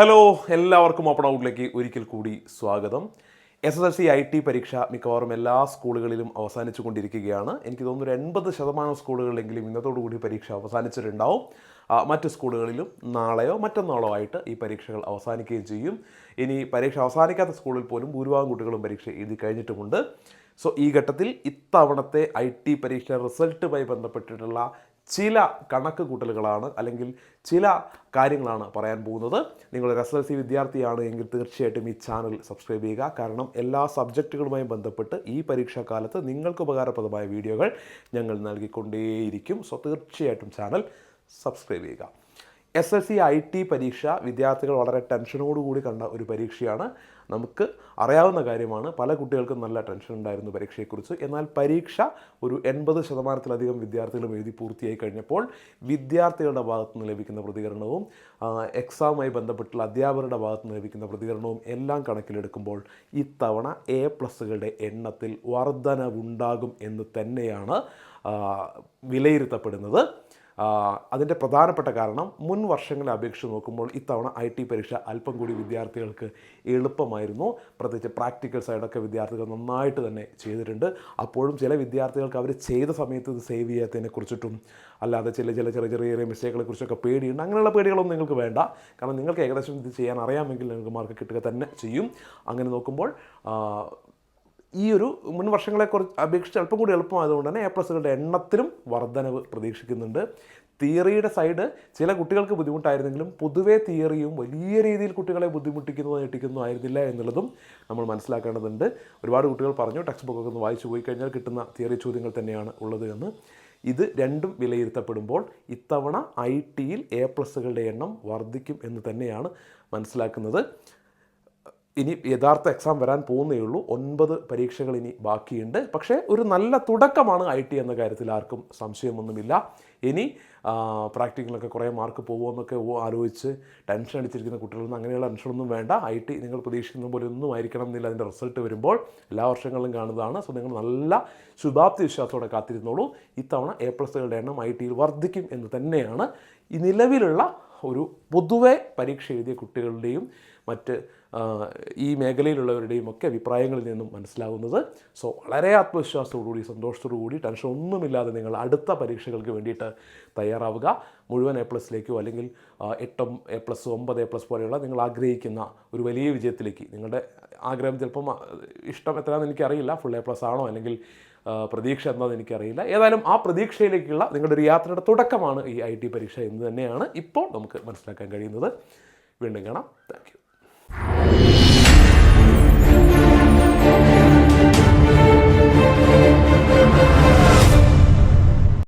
Hello എല്ലാവർക്കും open ഔട്ടിലേക്ക് ഒരിക്കൽ കൂടി സ്വാഗതം. S S L C I T പരീക്ഷ മിക്കവാറും എല്ലാ സ്കൂളുകളിലും അവസാനിച്ചു കൊണ്ടിരിക്കുകയാണ് എനിക്ക് തോന്നുന്നു ഒരു എൺപത് ശതമാനം സ്കൂളുകളിലെങ്കിലും ഇന്നത്തോടുകൂടി പരീക്ഷ അവസാനിച്ചിട്ടുണ്ടാവും. മറ്റ് സ്കൂളുകളിലും നാളെയോ മറ്റന്നാളോ ആയിട്ട് ഈ പരീക്ഷകൾ അവസാനിക്കുകയും ചെയ്യും. ഇനി പരീക്ഷ അവസാനിക്കാത്ത സ്കൂളിൽ പോലും ഭൂരിഭാഗം കുട്ടികളും പരീക്ഷ എഴുതി കഴിഞ്ഞിട്ടുമുണ്ട്. സോ ഈ ഘട്ടത്തിൽ ഇത്തവണത്തെ ഐ ടി പരീക്ഷ റിസൾട്ടുമായി ബന്ധപ്പെട്ടിട്ടുള്ള ചില കണക്ക് കൂട്ടലുകളാണ് അല്ലെങ്കിൽ ചില കാര്യങ്ങളാണ് പറയാൻ പോകുന്നത്. നിങ്ങൾ ഒരു എസ് എൽ സി വിദ്യാർത്ഥിയാണ് എങ്കിൽ തീർച്ചയായിട്ടും ഈ ചാനൽ സബ്സ്ക്രൈബ് ചെയ്യുക. കാരണം എല്ലാ സബ്ജക്റ്റുകളുമായും ബന്ധപ്പെട്ട് ഈ പരീക്ഷാ കാലത്ത് നിങ്ങൾക്ക് ഉപകാരപ്രദമായ വീഡിയോകൾ ഞങ്ങൾ നൽകിക്കൊണ്ടേയിരിക്കും. സോ തീർച്ചയായിട്ടും ചാനൽ സബ്സ്ക്രൈബ് ചെയ്യുക. S L C I T പരീക്ഷ വിദ്യാർത്ഥികൾ വളരെ ടെൻഷനോടുകൂടി കണ്ട ഒരു പരീക്ഷയാണ്. നമുക്ക് അറിയാവുന്ന കാര്യമാണ്. പല കുട്ടികൾക്കും നല്ല ടെൻഷൻ ഉണ്ടായിരുന്നു പരീക്ഷയെക്കുറിച്ച്. എന്നാൽ പരീക്ഷ ഒരു എൺപത് ശതമാനത്തിലധികം വിദ്യാർത്ഥികളും എഴുതി പൂർത്തിയായി കഴിഞ്ഞപ്പോൾ വിദ്യാർത്ഥികളുടെ ഭാഗത്തു നിന്ന് ലഭിക്കുന്ന പ്രതികരണവും എക്സാമുമായി ബന്ധപ്പെട്ടുള്ള അധ്യാപകരുടെ ഭാഗത്തു നിന്ന് ലഭിക്കുന്ന പ്രതികരണവും എല്ലാം കണക്കിലെടുക്കുമ്പോൾ ഇത്തവണ എ പ്ലസ്സുകളുടെ എണ്ണത്തിൽ വർധനവുണ്ടാകും എന്ന് തന്നെയാണ് വിലയിരുത്തപ്പെടുന്നത്. അതിന്റെ പ്രധാനപ്പെട്ട കാരണം മുൻ വർഷങ്ങളെ അപേക്ഷിച്ച് നോക്കുമ്പോൾ ഇത്തവണ ഐ ടി പരീക്ഷ അല്പം കൂടി വിദ്യാർത്ഥികൾക്ക് എളുപ്പമായിരുന്നു. പ്രത്യേകിച്ച് പ്രാക്ടിക്കൽ സൈഡൊക്കെ വിദ്യാർത്ഥികൾ നന്നായിട്ട് തന്നെ ചെയ്തിട്ടുണ്ട്. അപ്പോഴും ചില വിദ്യാർത്ഥികൾക്ക് അവർ ചെയ്ത സമയത്ത് ഇത് സേവ് ചെയ്യാത്തതിനെ കുറിച്ചിട്ടും അല്ലാതെ ചില ചില ചെറിയ ചെറിയ ചെറിയ മിസ്റ്റേക്കുകളെ കുറിച്ചൊക്കെ പേടിയുണ്ട്. അങ്ങനെയുള്ള പേടികളൊന്നും നിങ്ങൾക്ക് വേണ്ട. കാരണം നിങ്ങൾക്ക് ഏകദേശം ഇത് ചെയ്യാൻ അറിയാമെങ്കിൽ നിങ്ങൾക്ക് മാർക്ക് കിട്ടുക തന്നെ ചെയ്യും. അങ്ങനെ നോക്കുമ്പോൾ ഈ ഒരു മുൻ വർഷങ്ങളെ കുറിച്ച് അപേക്ഷിച്ച് അല്പം കൂടി എളുപ്പമായതുകൊണ്ട് തന്നെ എ പ്ലസുകളുടെ എണ്ണത്തിലും വർധനവ് പ്രതീക്ഷിക്കുന്നുണ്ട്. തിയറിയുടെ സൈഡ് ചില കുട്ടികൾക്ക് ബുദ്ധിമുട്ടായിരുന്നെങ്കിലും പൊതുവേ തിയറിയും വലിയ രീതിയിൽ കുട്ടികളെ ബുദ്ധിമുട്ടിക്കുന്നതോ ഞെട്ടിക്കുന്നതോ ആയിരുന്നില്ല എന്നുള്ളതും നമ്മൾ മനസ്സിലാക്കേണ്ടതുണ്ട്. ഒരുപാട് കുട്ടികൾ പറഞ്ഞു ടെക്സ്റ്റ് ബുക്കൊക്കെ ഒന്ന് വായിച്ചു പോയി കഴിഞ്ഞാൽ കിട്ടുന്ന തിയറി ചോദ്യങ്ങൾ തന്നെയാണ് ഉള്ളത് എന്ന്. ഇത് രണ്ടും വിലയിരുത്തപ്പെടുമ്പോൾ ഇത്തവണ ഐ ടിയിൽ എ പ്ലസുകളുടെ എണ്ണം വർദ്ധിക്കും എന്ന് തന്നെയാണ് മനസ്സിലാക്കുന്നത്. ഇനി യഥാർത്ഥ എക്സാം വരാൻ പോകുന്നേ ഉള്ളൂ. ഒൻപത് പരീക്ഷകൾ ഇനി ബാക്കിയുണ്ട്. പക്ഷേ ഒരു നല്ല തുടക്കമാണ് ഐ ടി എന്ന കാര്യത്തിൽ ആർക്കും സംശയമൊന്നുമില്ല. ഇനി പ്രാക്ടിക്കലൊക്കെ കുറേ മാർക്ക് പോകുമെന്നൊക്കെ ആലോചിച്ച് ടെൻഷൻ അടിച്ചിരിക്കുന്ന കുട്ടികളൊന്നും അങ്ങനെയുള്ള ടെൻഷനൊന്നും വേണ്ട. ഐ ടി നിങ്ങൾ പ്രതീക്ഷിക്കുന്ന പോലെ ഒന്നും ആയിരിക്കണം എന്നില്ല. അതിന്റെ റിസൾട്ട് വരുമ്പോൾ എല്ലാ വർഷങ്ങളിലും കാണുന്നതാണ്. സോ നിങ്ങൾ നല്ല ശുഭാപ്തി വിശ്വാസത്തോടെ കാത്തിരുന്നോളൂ. ഇത്തവണ എ പ്ലസുകളുടെ എണ്ണം ഐ ടിയിൽ വർദ്ധിക്കും എന്ന് തന്നെയാണ് ഈ നിലവിലുള്ള ഒരു പൊതുവെ പരീക്ഷ എഴുതിയ കുട്ടികളുടെയും മറ്റ് ഈ മേഖലയിലുള്ളവരുടെയും ഒക്കെ അഭിപ്രായങ്ങളിൽ നിന്നും മനസ്സിലാവുന്നത്. സോ വളരെ ആത്മവിശ്വാസത്തോടുകൂടി സന്തോഷത്തോടുകൂടി ടെൻഷൻ ഒന്നുമില്ലാതെ നിങ്ങൾ അടുത്ത പരീക്ഷകൾക്ക് വേണ്ടിയിട്ട് തയ്യാറാവുക. മുഴുവൻ എ പ്ലസിലേക്കോ അല്ലെങ്കിൽ എട്ടും എ പ്ലസ് ഒമ്പത് എ പ്ലസ് പോലെയുള്ള നിങ്ങൾ ആഗ്രഹിക്കുന്ന ഒരു വലിയ വിജയത്തിലേക്ക് നിങ്ങളുടെ ആഗ്രഹം ചിലപ്പം ഇഷ്ടം എത്രയാണെന്ന് എനിക്കറിയില്ല. ഫുൾ എ പ്ലസ് ആണോ അല്ലെങ്കിൽ പ്രതീക്ഷ എന്താണെന്ന് എനിക്കറിയില്ല. ഏതായാലും ആ പ്രതീക്ഷയിലേക്കുള്ള നിങ്ങളുടെ ഒരു യാത്രയുടെ തുടക്കമാണ് ഈ ഐ ടി പരീക്ഷ എന്ന് തന്നെയാണ് ഇപ്പോൾ നമുക്ക് മനസ്സിലാക്കാൻ കഴിയുന്നത്. വീണ്ടും കാണാം. താങ്ക്